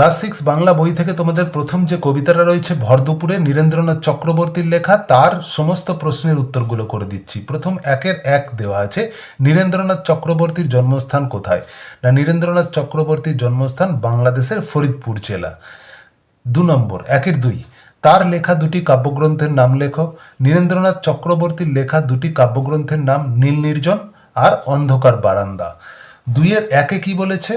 Class six Bangla বই থেকে তোমাদের প্রথম যে কবিতাটা রয়েছে ভরদুপুরে নীরেন্দ্রনাথ চক্রবর্তীর লেখা, তার সমস্ত প্রশ্নের উত্তরগুলো করে দিচ্ছি। প্রথম একের এক দেওয়া আছে, নীরেন্দ্রনাথ চক্রবর্তীর জন্মস্থান কোথায়? না, নীরেন্দ্রনাথ চক্রবর্তীর জন্মস্থান বাংলাদেশের ফরিদপুর জেলা। দু নম্বর, একের দুই, তার লেখা দুটি কাব্যগ্রন্থের নাম লেখো। নীরেন্দ্রনাথ চক্রবর্তীর লেখা দুটি কাব্যগ্রন্থের নাম নীল নির্জন আর অন্ধকার বারান্দা। দুইয়ের একে কি বলেছে?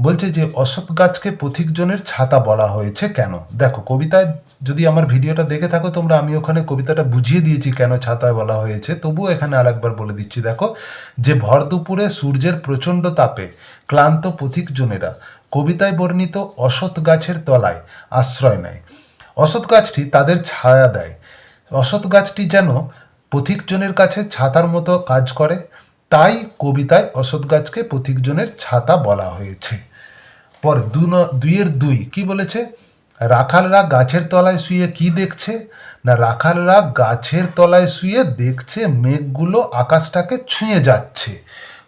বলছে যে অসৎ গাছকে পথিকজনের ছাতা বলা হয়েছে কেন? দেখো, কবিতায় যদি আমার ভিডিওটা দেখে থাকো, তোমরা আমি ওখানে কবিতাটা বুঝিয়ে দিয়েছি কেন ছাতায় বলা হয়েছে। তবুও এখানে আরেকবার বলে দিচ্ছি, দেখো, যে ভর দুপুরে সূর্যের প্রচণ্ড তাপে ক্লান্ত পথিকজনেরা কবিতায় বর্ণিত অসৎ গাছের তলায় আশ্রয় নেয়। অসৎ গাছটি তাদের ছায়া দেয়। অসৎ গাছটি যেন পথিকজনের কাছে ছাতার মতো কাজ করে, তাই কবিতায় অসৎ গাছকে পথিকজনের ছাতা বলা হয়েছে। পরে দু দুইয়ের দুই, কি বলেছে? রাখালরা গাছের তলায় শুয়ে কি দেখছে? না রাখালরা গাছের তলায় শুয়ে দেখছে মেঘগুলো আকাশটাকে ছুঁয়ে যাচ্ছে।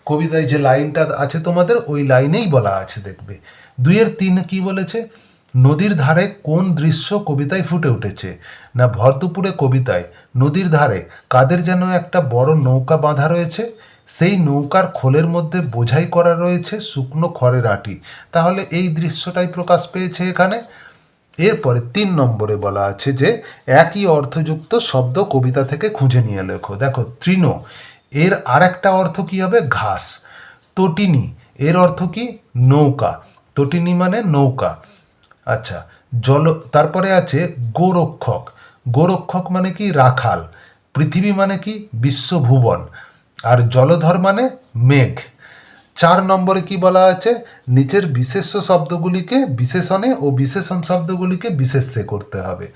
কবিতায় যে লাইনটা আছে তোমাদের, ওই লাইনেই বলা আছে, দেখবে। দুইয়ের তিন কি বলেছে? নদীর ধারে কোন দৃশ্য কবিতায় ফুটে উঠেছে? না ভরদুপুরে কবিতায়, নদীর ধারে কাদের যেন একটা বড় নৌকা বাঁধা রয়েছে? সেই নৌকার খোলের মধ্যে বোঝাই করা রয়েছে শুকনো খড়ের আটি। তাহলে এই দৃশ্যটাই প্রকাশ পেয়েছে এখানে। এরপরে তিন নম্বরে বলা আছে যে, একই অর্থযুক্ত শব্দ কবিতা থেকে খুঁজে নিয়ে লেখো। দেখো, তৃণ, এর আর একটা অর্থ কি হবে? ঘাস। তটিনী, এর অর্থ কি? নৌকা। তটিনী মানে নৌকা। আচ্ছা জল, তারপরে আছে গোরক্ষক। গোরক্ষক মানে কি? রাখাল। পৃথিবী মানে কি? বিশ্বভুবন। আর জলধর মানে মেঘ। চার নম্বরে কি বলা আছে? নিচের বিশেষ্য শব্দগুলিকে বিশেষণে ও বিশেষণ শব্দগুলিকে বিশেষ্যে করতে হবে।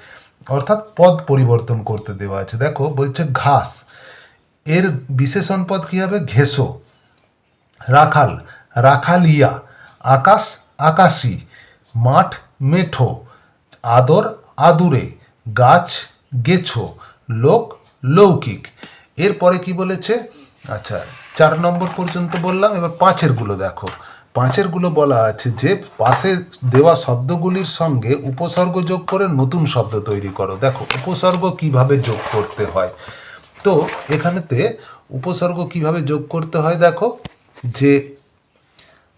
অর্থাৎ পদ পরিবর্তন করতে দেওয়া আছে। দেখো, বলছে ঘাস। এর বিশেষণ পদ কি হবে? ঘেসো রাখাল। রাখালিয়া। আকাশ। আকাশি। মাঠ। মেঠো। আদর। আদুরে। গাছ। গেছো। লোক। লৌকিক। এরপরে কি বলেছে? আচ্ছা চার নম্বর পর্যন্ত বললাম, এবার পাঁচেরগুলো দেখো। পাঁচেরগুলো বলা আছে যে, পাশে দেওয়া শব্দগুলির সঙ্গে উপসর্গ যোগ করে নতুন শব্দ তৈরি করো। দেখো, উপসর্গ কীভাবে যোগ করতে হয়? তো, এখানেতে উপসর্গ কীভাবে যোগ করতে হয় দেখো, যে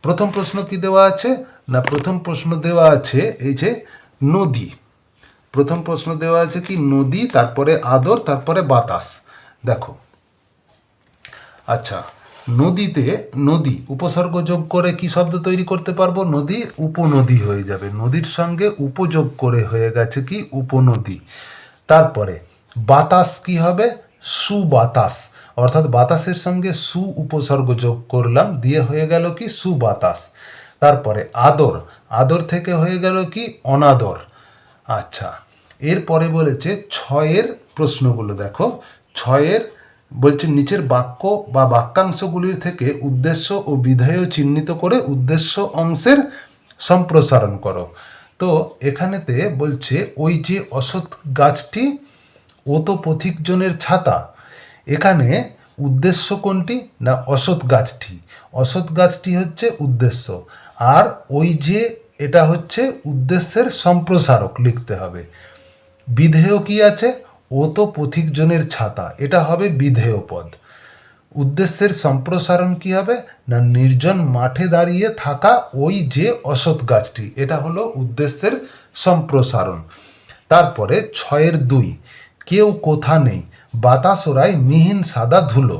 প্রথম প্রশ্ন কি দেওয়া আছে? না, প্রথম প্রশ্ন দেওয়া আছে এই যে নদী। প্রথম প্রশ্ন দেওয়া আছে কি? নদী, তারপরে আদর, তারপরে বাতাস। দেখো আচ্ছা নদীতে, নদী উপসর্গ যোগ করে কি শব্দ তৈরি করতে পারব? নদী উপনদী হয়ে যাবে। নদীর সঙ্গে উপযোগ করে হয়ে গেছে কি? উপনদী। তারপরে, বাতাস কি হবে? সুবাতাস। অর্থাৎ বাতাসের সঙ্গে সু উপসর্গ যোগ করলাম, দিয়ে হয়ে গেল কি? সুবাতাস। তারপরে, আদর। আদর থেকে হয়ে গেল কি? অনাদর। আচ্ছা এরপরে বলেছে ছয়ের প্রশ্নগুলো দেখো। ছয়ের বলছে, নিচের বাক্য বা বাক্যাংশগুলির থেকে উদ্দেশ্য ও বিধেয় চিহ্নিত করে উদ্দেশ্য অংশের সম্প্রসারণ করো। তো এখানেতে বলছে, ওই যে অসৎ গাছটি ও তো পথিকজনের ছাতা, এখানে উদ্দেশ্য কোনটি না অসৎ গাছটি? অসৎ গাছটি হচ্ছে উদ্দেশ্য, আর ওই যে এটা হচ্ছে উদ্দেশ্যের সম্প্রসারক লিখতে হবে। বিধেয় কি আছে? ও তো পথিকজনের ছাতা। এটা হবে বিধেয় পদ উদ্দেশ্যের সম্প্রসারণ কি হবে? না নির্জন মাঠে দাঁড়িয়ে থাকা ওই যে অসৎ গাছটি? এটা হলো উদ্দেশ্যের সম্প্রসারণ। তারপরে ছয়ের দুই, কেউ কোথা নেই। বাতাস ওরায় মিহিন সাদা ধুলো।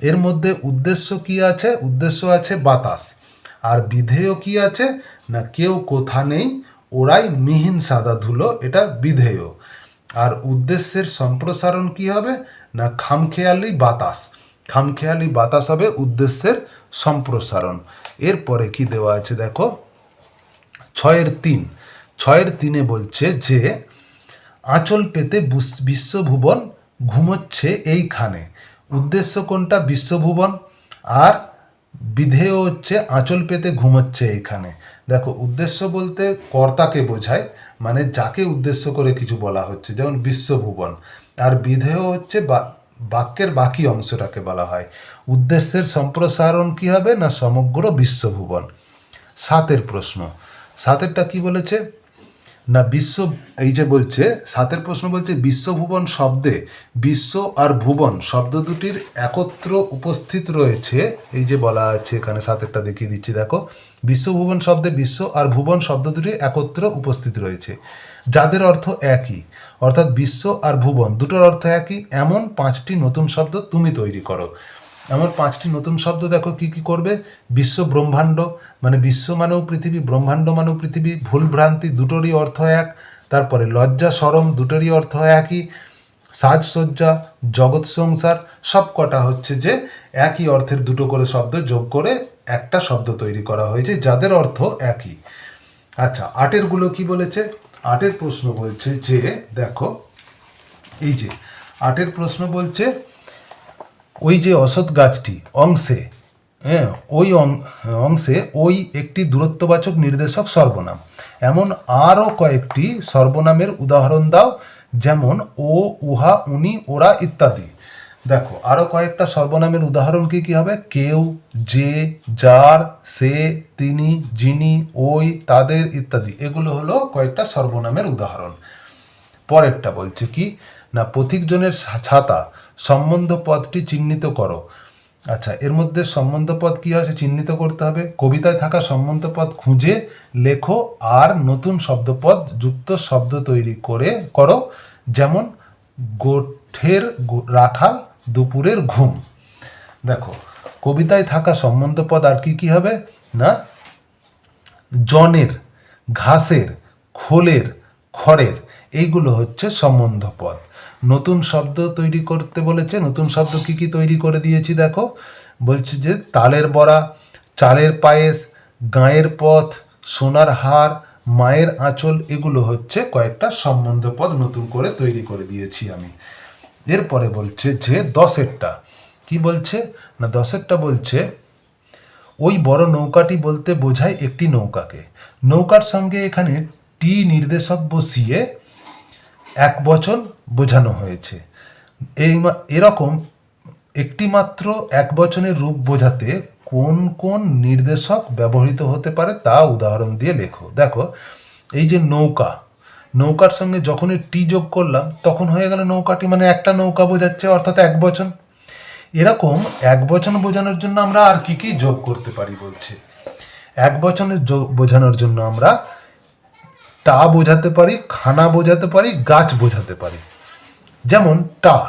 এর মধ্যে উদ্দেশ্য কি আছে? উদ্দেশ্য আছে বাতাস। আর বিধেয় কি আছে? না কেউ কোথা নেই, ওরাই মিহিন সাদা ধুলো। এটা বিধেয়। আর উদ্দেশ্যের সম্প্রসারণ কি হবে? না খামখেয়ালি বাতাস? খামখেয়ালি বাতাস হবে উদ্দেশ্যের সম্প্রসারণ। এরপরে কি দেওয়া আছে দেখো? ছয়ের তিন। ছয়ের তিনে বলছে যে, আঁচল পেতে বিশ্বভুবন ঘুমোচ্ছে এইখানে। উদ্দেশ্য কোনটা? বিশ্বভুবন। আর বিধেয় হচ্ছে, আঁচল পেতে ঘুমোচ্ছে এইখানে দেখো, উদ্দেশ্য বলতে কর্তাকে বোঝায় মানে যাকে উদ্দেশ্য করে কিছু বলা হচ্ছে, যেমন বিশ্বভুবন। আর বিধেয় হচ্ছে বাক্যের বাকি অংশটাকে বলা হয়। উদ্দেশ্যের সম্প্রসারণ কি হবে না সমগ্র বিশ্বভুবন? সাতের প্রশ্ন। সাতেরটা কি বলেছে? না বিশ্ব, এই যে বলছে, সাতের প্রশ্ন বলছে, বিশ্বভুবন শব্দে, বিশ্ব আর ভুবন শব্দ দুটির একত্র উপস্থিত রয়েছে। এই যে বলা আছে এখানে সাতেরটা দেখিয়ে দিচ্ছি, দেখো। বিশ্বভুবন শব্দে বিশ্ব আর ভুবন শব্দ দুটি একত্র উপস্থিত রয়েছে। যাদের অর্থ একই, অর্থাৎ বিশ্ব আর ভুবন, দুটোর অর্থ একই, এমন পাঁচটি নতুন শব্দ তুমি তৈরি করো। এমন পাঁচটি নতুন শব্দ দেখো, কি কি করবে? বিশ্ব ব্রহ্মাণ্ড মানে বিশ্ব মানেও পৃথিবী, ব্রহ্মাণ্ড মানেও পৃথিবী, ভুল ভ্রান্তি দুটোরই অর্থ এক। তারপরে লজ্জা, সরম দুটোরই অর্থ একই। সাজসজ্জা, জগৎ সংসার, সব কটা হচ্ছে যে একই অর্থের দুটো করে শব্দ যোগ করে একটা শব্দ তৈরি করা হয়েছে, যাদের অর্থ একই। আচ্ছা আটেরগুলো কি বলেছে? আটের প্রশ্ন বলছে যে, দেখো, এই যে, আটের প্রশ্ন বলছে ওই যে অসৎ গাছটি, অংশে হ্যাঁ ওই অংশে ওই একটি দূরত্ববাচক নির্দেশক সর্বনাম। এমন আরও কয়েকটি সর্বনামের উদাহরণ দাও, যেমন ও, উহা, উনি, ওরা ইত্যাদি। দেখো, আরও কয়েকটা সর্বনামের উদাহরণ কি কি হবে? কেউ, যে, যার, সে, তিনি, যিনি, ওই, তাদের ইত্যাদি। এগুলো হলো কয়েকটা সর্বনামের উদাহরণ। পরেরটা বলছে কি? না পথিকজনের ছাতা সম্বন্ধ পদটি চিহ্নিত করো। আচ্ছা এর মধ্যে সম্বন্ধ পদ কি আছে চিহ্নিত করতে হবে? কবিতায় থাকা সম্বন্ধ পদ খুঁজে, লেখো, আর নতুন শব্দপদ, যুক্ত শব্দ তৈরি করে করো, যেমন গোঠের রাখাল, দুপুরের ঘুম। দেখো, কবিতায় থাকা সম্বন্ধ পদ আর কি কি হবে? না, জনের, ঘাসের, খোলের, খড়ের, এইগুলো হচ্ছে সম্বন্ধ পদ নতুন শব্দ তৈরি করতে বলেছে। নতুন শব্দ কি কি তৈরি করে দিয়েছি দেখো। বলছে যে, তালের বড়া, চালের পায়েস, গাঁয়ের পথ, সোনার হার, মায়ের আঁচল, এগুলো হচ্ছে কয়েকটা সম্বন্ধ পদ নতুন করে তৈরি করে দিয়েছি আমি। এরপরে বলছে যে, দশেরটা। কি বলছে? না, দশেরটা বলছে, ওই বড় নৌকাটি বলতে বোঝায় একটি নৌকাকে। নৌকার সঙ্গে এখানে টি নির্দেশক বসিয়ে এক বচন বোঝানো হয়েছে। এই এরকম একটি মাত্র এক বচনের রূপ বোঝাতে কোন কোন নির্দেশক ব্যবহৃত হতে পারে তা উদাহরণ দিয়ে লেখো। দেখো, এই যে নৌকা, নৌকার সঙ্গে যখনই টি যোগ করলাম, তখন হয়ে গেল নৌকাটি মানে একটা নৌকা বোঝাচ্ছে, অর্থাৎ এক বচন। এরকম এক বচন বোঝানোর জন্য আমরা আর কি কি যোগ করতে পারি বলছে? এক বচনের বোঝানোর জন্য আমরা টা বোঝাতে পারি, খানা বোঝাতে পারি, গাছ বোঝাতে পারি। যেমন টা।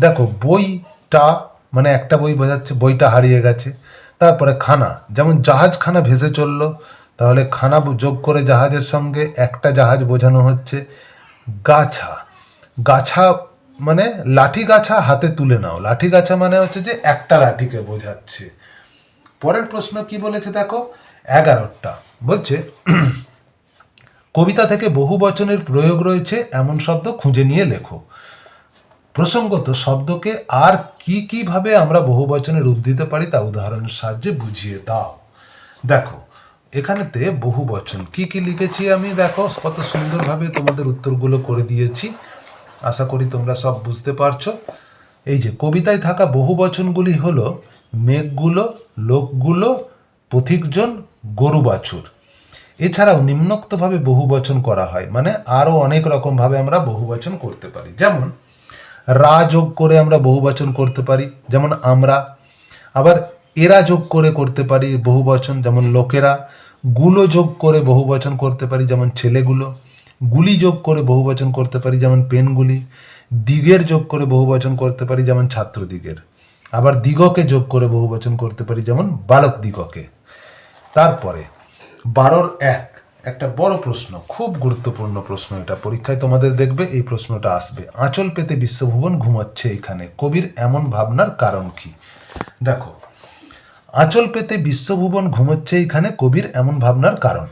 দেখো বইটা মানে একটা বই বোঝাচ্ছে, বইটা হারিয়ে গেছে। তারপরে খানা। যেমন জাহাজ খানা ভেসে চলল, তাহলে খানা যোগ করে জাহাজের সঙ্গে একটা জাহাজ বোঝানো হচ্ছে, গাছা। গাছা মানে লাঠি গাছা হাতে তুলে নাও। লাঠি গাছা মানে হচ্ছে যে একটা লাঠিকে বোঝাচ্ছে। পরের প্রশ্ন কি বলেছে দেখো? এগারোটা। বলছে কবিতা থেকে বহু বচনের প্রয়োগ রয়েছে, এমন শব্দ খুঁজে নিয়ে লেখো। প্রসঙ্গত, শব্দকে আর কি কীভাবে আমরা বহু বচনে রূপ দিতে পারি তা উদাহরণের সাহায্যে বুঝিয়ে দাও। দেখো, এখানেতে বহু বচন। কি কি লিখেছি আমি? দেখো, কত সুন্দরভাবে তোমাদের উত্তরগুলো করে দিয়েছি। আশা করি তোমরা সব বুঝতে পারছ। এই যে, কবিতায় থাকা বহু বচনগুলি হলো, মেঘগুলো, লোকগুলো, পথিকজন গরু বাছুর এছাড়াও নিম্নোক্তভাবে বহুবচন করা হয় মানে আরও অনেক রকমভাবে আমরা বহুবচন করতে পারি। যেমন, রা যোগ করে আমরা বহুবচন করতে পারি, যেমন আমরা। আবার এরা যোগ করে করতে পারি বহুবচন, যেমন লোকেরা। গুলো যোগ করে বহুবচন করতে পারি, যেমন ছেলেগুলো। গুলি যোগ করে বহুবচন করতে পারি, যেমন পেনগুলি। দিগের যোগ করে বহুবচন করতে পারি, যেমন ছাত্রদিগের। আবার দিগকে যোগ করে বহুবচন করতে পারি, যেমন বালক দিগকে তারপরে বারোর এক, একটা বড় প্রশ্ন, খুব গুরুত্বপূর্ণ প্রশ্ন এটা। পরীক্ষায় তোমাদের দেখবে এই প্রশ্নটা আসবে। আঁচল পেতে বিশ্বভুবন ঘুমাচ্ছে এখানে। কবির এমন ভাবনার কারণ কি? দেখো, আঁচল পেতে বিশ্বভুবন ঘুমোচ্ছে এখানে কবির এমন ভাবনার কারণ।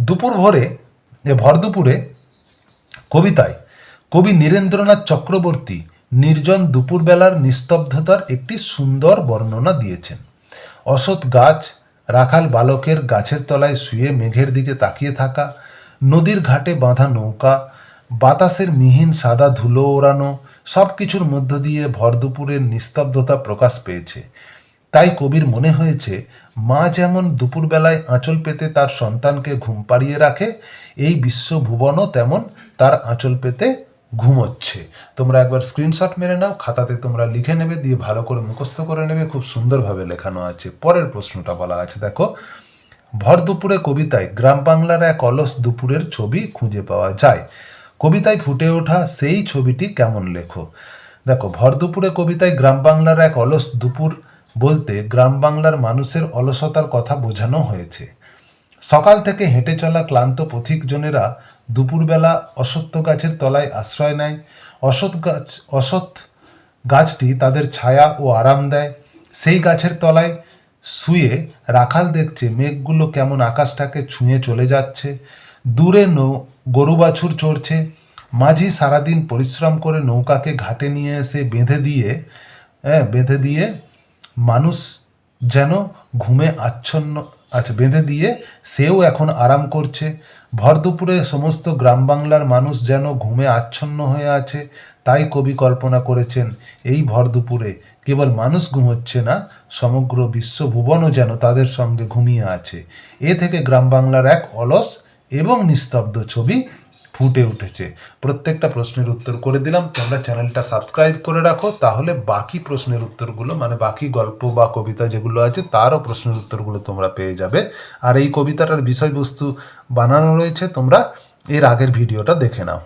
দুপুর ভোরে ভর দুপুরে কবিতায়, কবি নীরেন্দ্রনাথ চক্রবর্তী নির্জন দুপুরবেলার নিস্তব্ধতার একটি সুন্দর বর্ণনা দিয়েছেন। অসৎ গাছ রাখাল বালকের গাছের তলায় শুয়ে মেঘের দিকে তাকিয়ে থাকা, নদীর ঘাটে বাঁধা নৌকা, বাতাসের মিহিন সাদা ধুলো ওড়ানো সব কিছুর মধ্য দিয়ে ভর দুপুরের নিস্তব্ধতা প্রকাশ পেয়েছে। তাই কবির মনে হয়েছে, মা যেমন দুপুরবেলায় আঁচল পেতে তার সন্তানকে ঘুম পাড়িয়ে রাখে, এই বিশ্বভুবনও তেমন তার আঁচল পেতে ঘুমোচ্ছে। তোমরা একবার স্ক্রিনশট মেরে নাও, খাতাতে তোমরা লিখে নেবে, দিয়ে ভালো করে মুখস্থ করে নেবে, খুব সুন্দরভাবে লেখানো আছে। পরের প্রশ্নটা বলা আছে, দেখো। ভর দুপুরে কবিতায় গ্রাম বাংলার এক অলস দুপুরের ছবি খুঁজে পাওয়া যায়। কবিতায় ফুটে ওঠা সেই ছবিটি কেমন লেখো? দেখো, ভর দুপুরে কবিতায় গ্রাম বাংলার এক অলস দুপুর বলতে গ্রাম বাংলার মানুষের অলসতার কথা বোঝানো হয়েছে। সকাল থেকে হেঁটে চলা ক্লান্ত পথিকজনেরা দুপুরবেলা অসত্য গাছের তলায় আশ্রয় নেয়। অসৎ গাছ, অসৎ গাছটি তাদের ছায়া ও আরাম দেয়। সেই গাছের তলায় শুয়ে রাখাল দেখছে মেঘগুলো কেমন আকাশটাকে ছুঁয়ে চলে যাচ্ছে। দূরে নৌ, গরু বাছুর চড়ছে। মাঝি সারাদিন পরিশ্রম করে নৌকাকে ঘাটে নিয়ে এসে বেঁধে দিয়ে হ্যাঁ বেঁধে দিয়ে মানুষ যেন ঘুমে আচ্ছন্ন আচ্ছা বেঁধে দিয়ে সেও এখন আরাম করছে। ভর দুপুরে সমস্ত গ্রাম বাংলার মানুষ যেন ঘুমে আচ্ছন্ন হয়ে আছে, তাই কবি কল্পনা করেছেন, এই ভর দুপুরে কেবল মানুষ ঘুমোচ্ছে না, সমগ্র বিশ্ব ভুবনও যেন তাদের সঙ্গে ঘুমিয়ে আছে। এ থেকে গ্রাম বাংলার এক অলস এবং নিস্তব্ধ ছবি ফুটে উঠেছে। প্রত্যেকটা প্রশ্নের উত্তর করে দিলাম। তোমরা চ্যানেলটা সাবস্ক্রাইব করে রাখো, তাহলে বাকি প্রশ্নের উত্তরগুলো মানে বাকি গল্প বা কবিতা যেগুলো আছে, তারও প্রশ্নের উত্তরগুলো তোমরা পেয়ে যাবে। আর এই কবিতাটার বিষয়বস্তু বানানো রয়েছে, তোমরা এর আগের ভিডিওটা দেখে নাও।